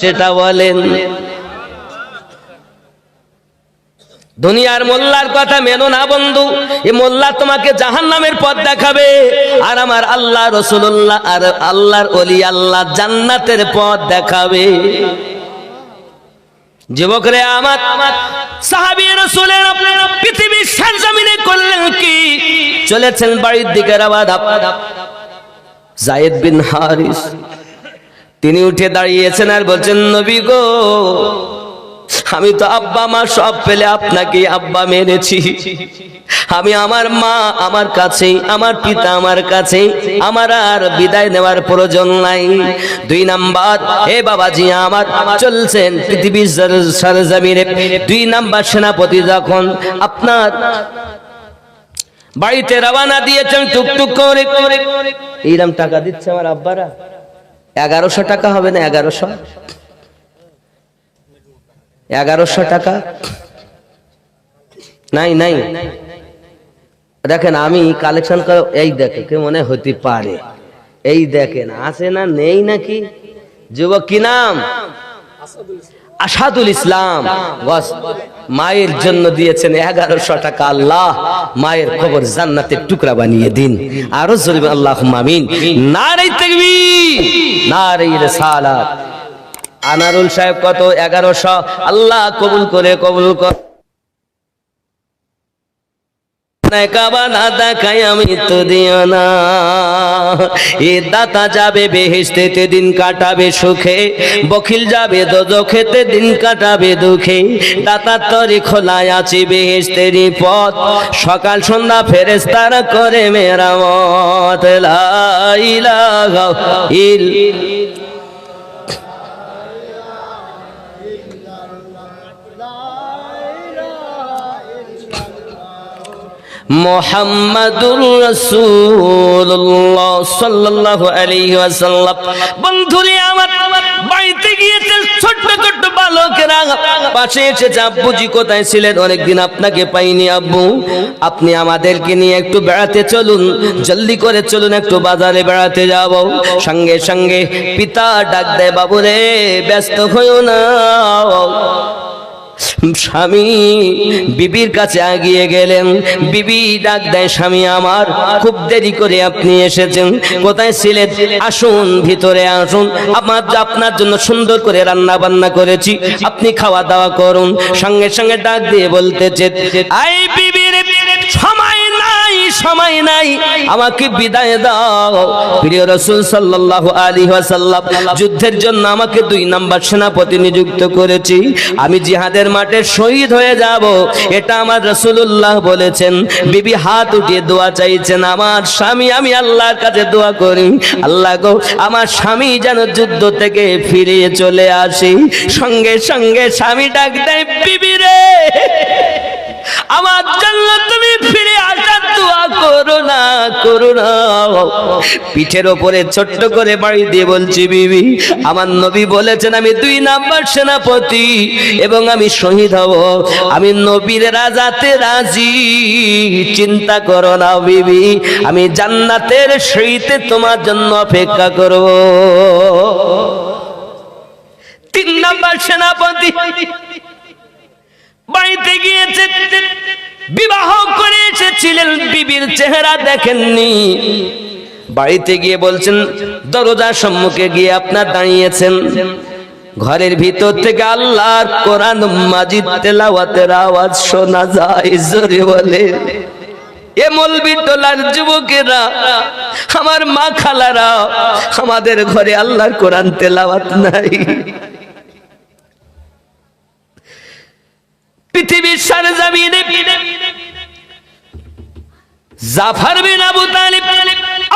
সেটা বলেন। দুনিয়ার মোল্লার কথা মেনো না বন্ধু এই মোল্লা তোমাকে জাহান নামের পথ দেখাবে। আর আমার আল্লাহ রসুল্লাহ আর আল্লাহর অলি আল্লাহ জান্নাতের পথ দেখাবে। যুবকরে আমার, সাহাবী রসুলের পৃথিবীর সারজামিনে করলেন কি? চলেছেন বাড়ির দিকে জায়েদ বিন হারিস। তিনি উঠে দাঁড়িয়েছেন আর বলছেন, নবী গো, আমি তো আব্বা মা, সব পেলে আপনাকে আব্বা মেরেছি আমি আমার মা আমার কাছে আমার পিতা আমার কাছে আমার আর বিদায় নেওয়ার প্রয়োজন নাই। দুই নাম্বার, হে বাবাজি আমার, চলছেন পৃথিবীর সরজমিনে। দুই নাম্বার সেনাপতি যখন আপনার বাড়িতে রওনা দিয়েছেন, টুকটুক করে এইরকম টাকা দিচ্ছে আমার আব্বারা। এগারোশো টাকা হবে না এগারোশো? এগারোশো টাকা? নাই নাই। দেখেন, আমি কালেকশন করে, এই দেখে কে মনে হতে পারে? এই দেখেন, আছে না নেই নাকি? যুবক, কি নাম? আসাদুল ইসলাম। মায়ের জন্য দিয়েছেন এগারোশো টাকা আল্লাহ। মায়ের খবর জান্নাতের টুকরা বানিয়ে দিন। আরও জরিব আল্লাহ মামিন নারী তেগবি নারী আনারুল সাহেব কত? এগারোশো। আল্লাহ কবুল করে, কবুল কর। আমি তো দিও না। এ দাতা যাবে বেহেস্তেতে দিন কাটাবে সুখে। বখিল যাবে দোজখেতে, দিন কাটাবে দুঃখে। দাতার তরি খোলায় আছে বেহেস্তেরই পথ। সকাল সন্ধ্যা ফেরেস্তারা করে মেরামত। লা ইলাহা ইল। মোহাম্মদুর রাসূলুল্লাহ সাল্লাল্লাহু আলাইহি ওয়াসাল্লাম। বন্ধুরে, আমার বাড়িতে গিয়েছে ছোট্ট ছোট্ট বালকেরা পাশে এসেছে আব্বুজি কোথায় ছিলেন? অনেকদিন আপনাকে পাইনি, আব্বু। আপনি আমাদেরকে নিয়ে একটু বেড়াতে চলুন, জলদি করে চলুন, একটু বাজারে বেড়াতে যাব। সঙ্গে সঙ্গে পিতা ডাক দেয়, বাবুরে, ব্যস্ত হইও না। স্বামী, বিবির কাছে আগিয়ে গেলেন। বিবি ডাক দেয়, স্বামী আমার, খুব দেরি করে আপনি এসেছেন। কোথায় ছিলেন? আসুন, ভিতরে আসুন। আমার আপনার জন্য সুন্দর করে রান্না বান্না করেছি। আপনি খাওয়া দাওয়া করুন। সঙ্গে সঙ্গে ডাক দিয়ে বলতেছে, আই বিবির সময় সময় নাই। আমাকে বিদায় দাও। প্রিয় রসুল সাল্লাল্লাহু আলাইহি ওয়াসাল্লাম, যুদ্ধের জন্য আমাকে দুই নাম্বার সেনাপতি নিযুক্ত করেছি। আমি জিহাদের মাঠে শহীদ হয়ে যাব। এটা আমার রসুল্লাহ বলেছেন। বিবি হাত উঠিয়ে দোয়া চাইছেন, আমার স্বামী, আমি আল্লাহর কাছে দোয়া করি। আল্লাহ গো, আমার স্বামী যেন যুদ্ধ থেকে ফিরে চলে আসি। সঙ্গে সঙ্গে স্বামী ডাক দেয়, বিবি রে! আমার জন্য তুমি ফিরে আসার দোয়া করো না করো না। পিঠের ওপরে ছোট্ট করে বাড়ি দিয়ে বলছি, বিবি, আমার নবী বলেছেন আমি দুই নাম্বার সেনাপতি এবং আমি শহীদ হব। আমি নবীর রাজাতে রাজি। চিন্তা করো না, বিবি, আমি জান্নাতের সেইতে তোমার জন্য অপেক্ষা করব। তিন নাম্বার সেনাপতি বাড়িতে গিয়েছে, বিবাহ করে এসেছিলেন, বিবির চেহারা দেখেননি। বাড়িতে গিয়ে বলছেন, দরজার সম্মুখে গিয়ে আপনার দাঁড়িয়েছেন। ঘরের ভিতর থেকে আল্লাহর কোরআন, মাজিদ, তেলাওয়াতের আওয়াজ শোনা যায়, জোরে বলে। এ মলবি টোলার যুবকেরা, আমার মা খালারা, আমাদের ঘরে আল্লাহর কোরআন, তেলাওয়াত নাই। পৃথিবীর সারে জামিনে জাফর বিন আবু তালিব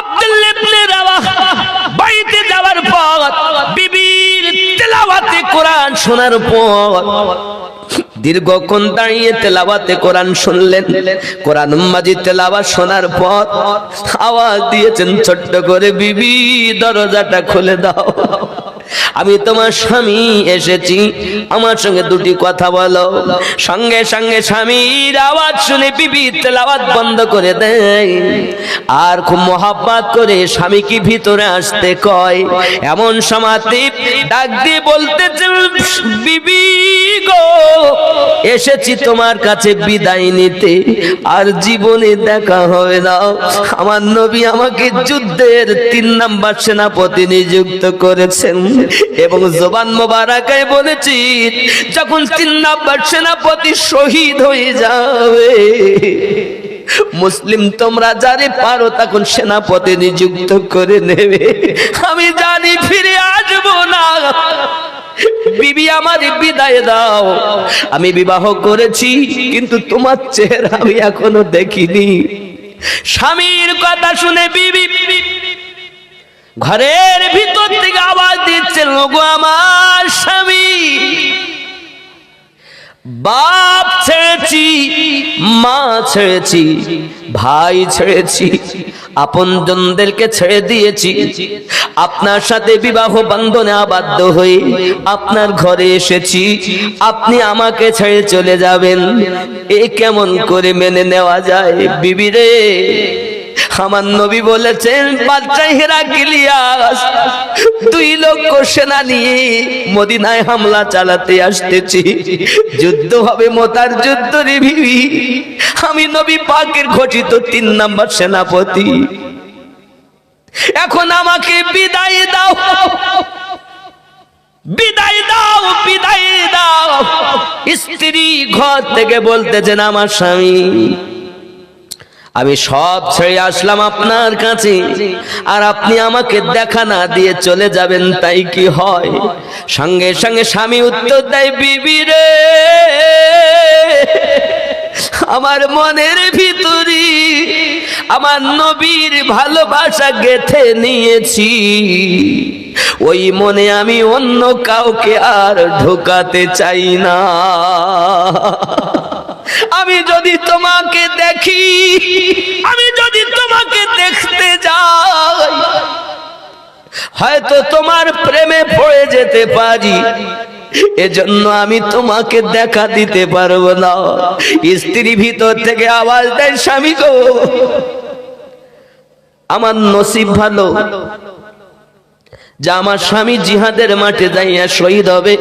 আব্দুল্লাহ ইবনে রাওয়াহ বাড়িতে যাওয়ার পর বিবির তেলাওয়াতে কোরআন শোনার পর দীর্ঘক্ষণ দাঁড়িয়ে তেলাওয়াতে কোরআন শুনলেন। কোরআন মাজিদ তেলাওয়াত শোনার পর আওয়াজ দিয়েছেন, ছোট্ট করে বিবি, দরজাটা খুলে দাও। আমি তোমার স্বামী এসেছি। আমার সঙ্গে দুটি কথা বলো। সঙ্গে সঙ্গে স্বামীর আওয়াজ শুনে বিবি তেলাওয়াত বন্ধ করে দেয়। আর খুব মহাব্বাত করে স্বামীকে ভিতরে আসতে কয়? এমন সমাধি ডাক দিয়ে বলতে বিবি। গো, এসেছি তোমার কাছে বিদায় নিতে, আর জীবনে দেখা হবে না। আমার নবী আমাকে যুদ্ধের তিন নাম্বার সেনাপতি নিযুক্ত করেছেন এবং জবান মোবারকায় বলেছি, যখন তিন নাম্বার সেনাপতি শহীদ হয়ে যাবে, মুসলিম তোমরা যারে পারো তখন সেনাপতি নিযুক্ত করে নেবে। আমি জানি ফিরে আসব না। বিবি আমার বিদায় দাও। আমি বিবাহ করেছি, কিন্তু তোমার চেহারা আমি এখনও দেখিনি। স্বামীর কথা শুনে বিবি ঘরের ভিতর থেকে আওয়াজ দিচ্ছে, লোগো আমার স্বামী। বাপ ছেড়েছি, মা ছেড়েছি, ভাই ছেড়েছি, আপনজনদেরকে ছেড়ে দিয়েছি। আপনার সাথে বিবাহ বন্ধনে আবদ্ধ হয়ে আপনার ঘরে এসেছি। আপনি আমাকে ছেড়ে চলে যাবেন। এ কেমন করে মেনে নেওয়া যায় বিবিরে আমার নবী বলেছেন বাচ্চা হেরা দুই লক্ষ সেনা নিয়ে মদিনায় হামলা চালাতে আসতেছি। যুদ্ধ হবে মোতার যুদ্ধ বিবি। আমি নবী পাকের ঘটিত তিন নাম্বার সেনাপতি। এখন আমাকে বিদায় দাও। বিদায় দাও বিদায় দাও। স্ত্রী ঘর থেকে বলতেছেন, আমার স্বামী আমি সব ছেড়ে আসলাম আপনার কাছে। আর আপনি আমাকে দেখা না দিয়ে চলে যাবেন, তাই কি হয়? সঙ্গে সঙ্গে স্বামী উত্তর দেয়, বিবি রে, আমার মনের ভিতরে আমার নবীর ভালোবাসা গেথে নিয়েছি। ওই মনে আমি অন্য কাউকে আর ঢোকাতে চাই না। আমি যদি তোমাকে দেখি, আমি যদি তোমাকে দেখতে যাই, হয়তো তোমার প্রেমে পড়ে যেতে পারি। এজন্য আমি তোমাকে দেখা দিতে পারব না। স্ত্রী ভিতর থেকে আওয়াজ দেয়, স্বামী গো, আমার নসিব ভালো। যা আমার স্বামী জিহাদের মাঠে যাইয়া শহীদ হবে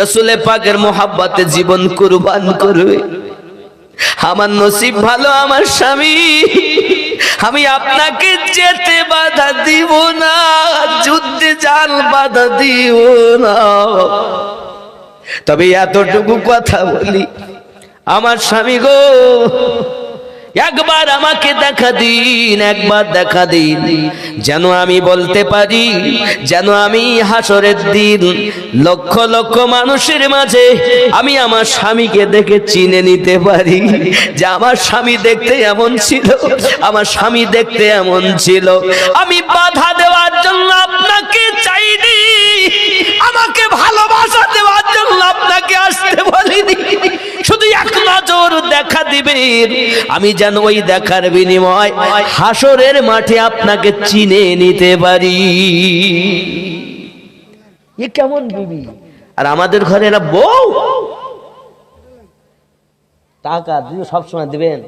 রসুলে পাকের মোহাব্বাতে জীবন কুরবান করবে। আমার নসিব ভালো আমার স্বামী। আমি আপনাকে যেতে বাধা দিব না, যুদ্ধে যান বাধা দিব না। তবে এতটুকু কথা বলি, আমার স্বামী গো একবার আমাকে দেখা দিন, একবার দেখা দিন। যেন আমি বলতে পারি, যেন আমি হাসরের দিন। লক্ষ লক্ষ মানুষের মাঝে আমি আমার স্বামীকে দেখে চিনে নিতে পারি যে আমার স্বামী দেখতে এমন ছিল, আমার স্বামী দেখতে এমন ছিল। আমি বাধা দেওয়ার জন্য আপনাকে চাইনি, আমাকে ভালোবাসা দেওয়ার জন্য আপনাকে আসতে বলিনি। এক নজর দেখা দিবেন আমি যেন ওই দেখার বিনিময় হাসরের মাঠে আপনাকে চিনে নিতে পারি। এ কেমন বিবি? আর আমাদের ঘরে এরা বউ? টাকা দিয়ে সবসময় দিবেন।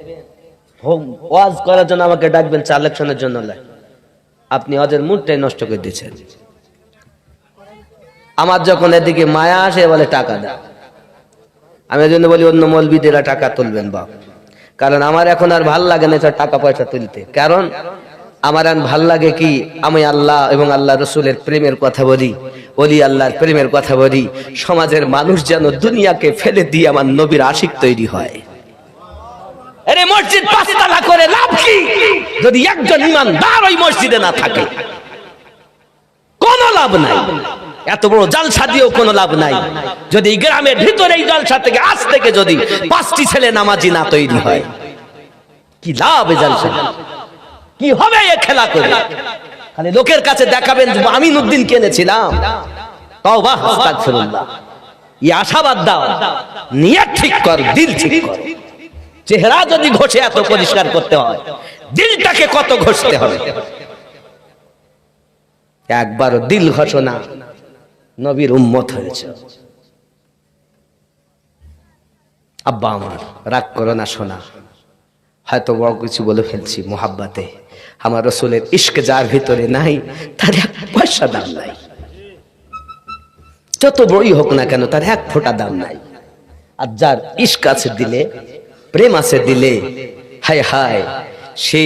হোম, ওয়াজ করার জন্য আমাকে ডাকবেন চার ইলেকশনের জন্য নয়। আপনি ওদের মুডটাই নষ্ট করে দিচ্ছেন আমার যখন এদিকে মায়া আসে বলে টাকা দেয় আমি ওই জন্য বলি, অন্য মলবিদেরা টাকা তুলবেন বাপ। কারণ আমার এখন আর ভালো লাগে না টাকা পয়সা তুলতে। কারণ আমার আর ভালো লাগে কি? আমি আল্লাহ এবং আল্লাহ রসুলের প্রেমের কথা বলি বলি আল্লাহর প্রেমের কথা বলি। সমাজের মানুষ যেন দুনিয়াকে ফেলে দিয়ে আমার নবীর আশিক তৈরি হয়। আরে মসজিদ করে লাভ কি? যদি একজন ইমানদার ওই মসজিদে না থাকে, কোনো লাভ নাই। এত বড় জালসা দিয়েও কোনো লাভ নাই। যদি গ্রামের ভিতরে এই জালসা থেকে, আজ থেকে যদি পাঁচটি ছেলে নামাজি না তৈরি হয়, কি লাভ জালসা? কি হবে এ খেলা করে? খালি লোকের কাছে দেখাবেন আমি নুদ্দিন কিনেছিলাম তাও বাহ ই আশাবাদ দাও। নিয়ত ঠিক কর, দিল ঠিক কর। চেহারা যদি ঘষে এত পরিষ্কার করতে হয়, দিলটাকে কত ঘষতে হবে? একবার দিল ঘষনা নবীর উম্মত হয়েছে। আব্বা আমার, রাগ করো না শোনা হয়তো বড় কিছু বলে ফেলছি মোহাব্বাতে। আমার রসুলের ইস্ক যার ভিতরে নাই, তার এক পয়সা দাম নাই। যত বড়ই হোক না কেন, তার এক ফোঁটা দাম নাই। আর যার ইস্ক আছে দিলে, প্রেম আছে দিলে, হায় হায়, সে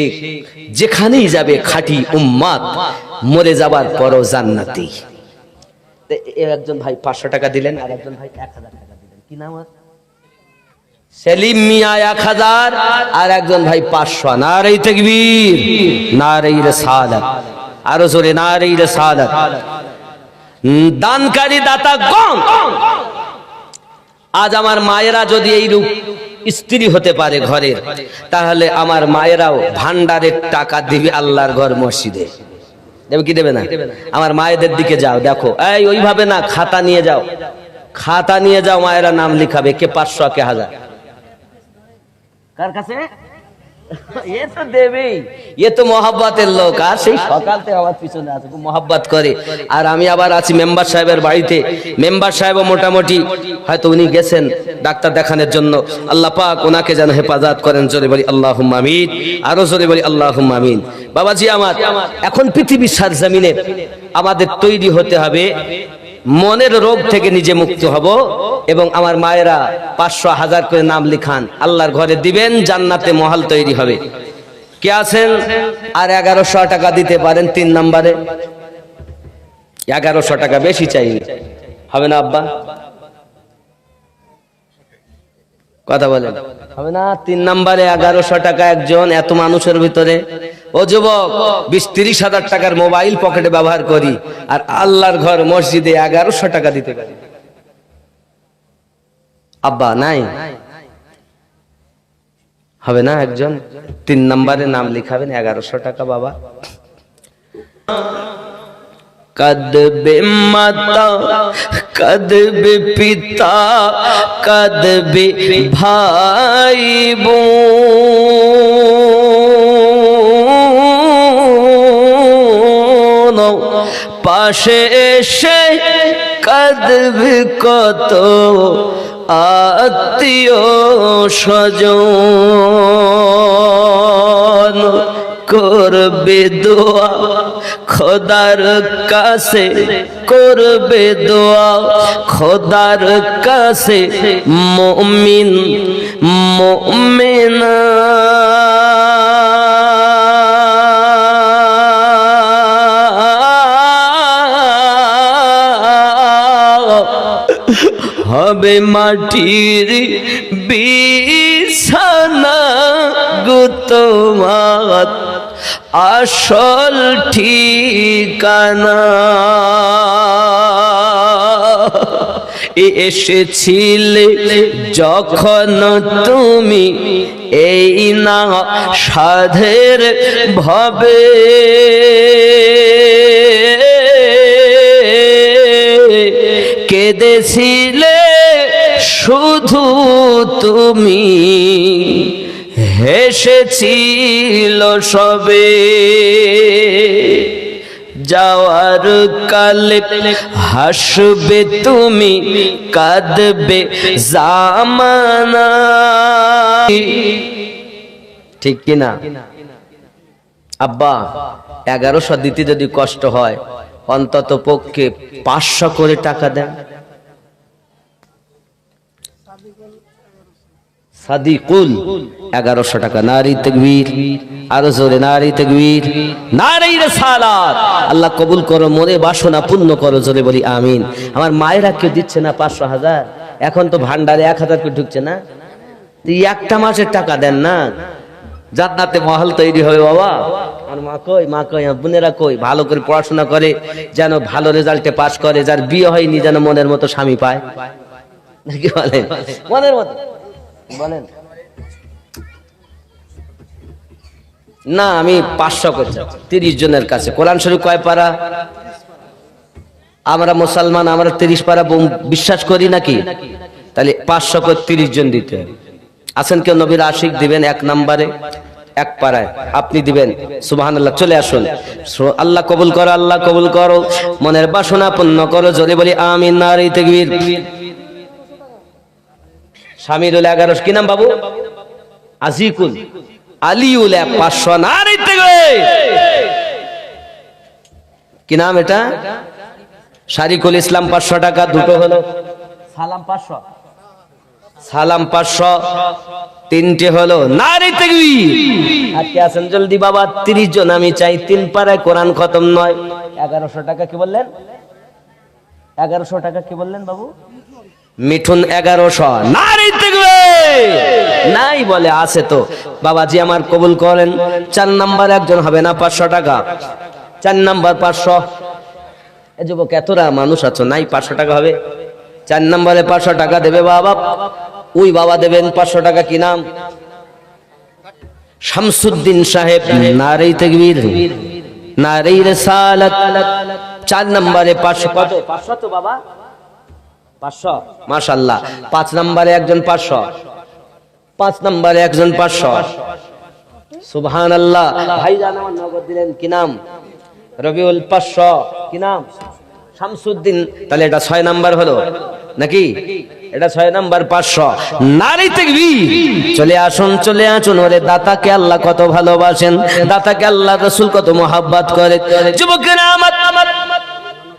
যেখানেই যাবে খাঁটি উম্মাদ, মরে যাবার পরও জান্নাতি। একজন ভাই পাঁচশো টাকা দিলেন, আর একজন ভাই এক হাজার টাকা দিলেন। কি নাম সেলিম মিয়া এক হাজার, আর একজন ভাই পাঁচশো। রে আরও জোরে রে দানকারী দাতা গম। আজ আমার মায়েরা যদি এই রূপ স্ত্রী হতে পারে ঘরের, তাহলে আমার মায়েরাও ভান্ডারের টাকা দিবে আল্লাহর ঘর মসজিদে। দেবে কি দেবে না? আমার মায়েদের দিকে যাও দেখো। এই ওইভাবে না খাতা নিয়ে যাও। খাতা নিয়ে যাও মায়েরা নাম লিখাবে কে পাঁচশো কে হাজার। কার কাছে? এ তো দেবেই। এ তো মহাব্বাতের লোক। আর সেই সকাল থেকে আমার পিছনে আছে, খুব মহাব্বাত করে। আর আমি আবার আছি মেম্বার সাহেবের বাড়িতে। মেম্বার সাহেবও মোটামুটি, হয়তো উনি গেছেন ডাক্তার দেখানোর জন্য। আল্লাহ পাক ওনাকে যেন হেফাজত করেন, জোরে বলি আল্লাহ আমিন। আরও জোরে বলি আল্লাহ আমিন। বাবাজি আমার, এখন পৃথিবীর সার জমিনে আমাদের তৈরি হতে হবে মনের রোগ থেকে নিজে মুক্ত হব। এবং আমার মায়েরা পাঁচশো হাজার করে নাম লিখান। আল্লাহর ঘরে দিবেন, জান্নাতে মহল তৈরি হবে। কে আছেন? আর এগারোশো টাকা দিতে পারেন তিন নম্বরে। এগারোশো টাকা বেশি চাইনি হবে না, আব্বা? কথা বলেন। হবে না, তিন নম্বরে এগারোশো টাকা একজন, এত মানুষের ভিতরে। ও যুবক, বিশ তিরিশ হাজার টাকার মোবাইল পকেটে ব্যবহার করি, আর আল্লাহর ঘর মসজিদে এগারোশো টাকা দিতে পারি। আব্বা, নাই। হবে না একজন? তিন নম্বরে নাম লিখাবেন, এগারোশো টাকা, বাবা। কদবে মাতা, কদবে পিতা, কদবে ভাই বোন পাশে এসে কদবে কত আত্মীয় স্বজন করবে দোয়া খোদার কাছে করবে দোয়া খোদার কাছে মমিন মমিনা হবে মাটির বিছানা গো তোমার আসল ঠিকানা। এসেছিলে যখন তুমি এই না সাধের ভবে। কেঁদেছিলে শুধু তুমি। হেসেছিল সবে। যাওয়ার কালে হাসবে তুমি, কাঁদবে জামানা। ঠিক কিনা? আব্বা, এগারোশো দিতে যদি কষ্ট হয়, অন্তত পক্ষে পাঁচশো করে টাকা দেন। সাদিকুল, এগারোশো টাকা নারী তকবীর, আরও জোরে নারী তকবীর, নারী সালাত আল্লাহ কবুল করো, মনে বাসনা পূর্ণ করো, জোরে বলি আমিন। আমার মায়েরা কেউ দিচ্ছে না পাঁচশো হাজার? এখন তো ভান্ডারে এক হাজার করে ঢুকছে না? একটা মাসের টাকা দেন না? জান্নাতে মহল তৈরি হবে, বাবা। আর মা কই মা কই বোনেরা কই? ভালো করে পড়াশোনা করে, যেন ভালো রেজাল্টে পাস করে, যার বিয়ে হয়নি যেন মনের মতো স্বামী পায়। নাকি বলেন? মনের মতো। বলেন। না, আমি পাঁচশো করছি তিরিশ জনের কাছে। কোরআন শরীফ কয় পারা? আমরা মুসলমান, আমরা তিরিশ পারা বিশ্বাস করি নাকি? তাহলে পাঁচশো করে তিরিশ জন দিতে। আছেন কেউ? নবীর আশিক দিবেন এক নম্বরে, এক পাড়ায়। আপনি দিবেন, সুবহানাল্লাহ, চলে আসুন। আল্লাহ কবুল করো, আল্লাহ কবুল করো। মনের বাসনা পূর্ণ করো যদি বলি, আমিন নারী তেকবীর স্বামীরুল এগারোশ কি নাম বাবু? আজিকুল। আলিউল এক পাঁচশো নারী তেকবীর কি নাম এটা? শারিকুল ইসলাম পাঁচশো টাকা দুটো হলো। সালাম পাঁচশো। সালাম পাঁচশো তিনটে হলো। নারী তেগবি আজকে আছেন জলদি বাবা? তিরিশ জন আমি চাই তিন পাড়ায় কোরআন খতম নয়। এগারোশো টাকা কি বললেন? এগারোশো টাকা কি বললেন বাবু? মিঠুন এগারোশো। নারী নাই বলে আছে তো। বাবাজি আমার কবুল করেন। চার নাম্বার একজন হবে না পাঁচশো টাকা। চার নাম্বার পাঁচশো। যুবক এতরা মানুষ আছো, নাই পাঁচশো টাকা হবে। চার নাম্বারে পাঁচশো টাকা দেবে বাবা। ওই বাবা দেবেন পাঁচশো টাকা কি নাম? শামসুদ্দিন সাহেব, নারী তেগবীর নারী রেসালাত চার নাম্বারে পাঁচশো কত? পাঁচশো তো বাবা। পাঁচ নম্বরে একজন পাঁচশো। পাঁচ নম্বরে একজন সুবহান আল্লাহ আমার নগদ দিলেন, কি নাম? রবিউল কি নাম? শামসুদ্দিন। তাহলে এটা ছয় নাম্বার হলো। নাকি? এটা ছয় নাম্বার পাঁচশো। নারী চলে আসুন চলে আসুন। ওরে দাতাকে আল্লাহ কত ভালোবাসেন। দাতাকে আল্লাহ রসুল কত মোহাব্বত করে। যুবকেরা আমার আমার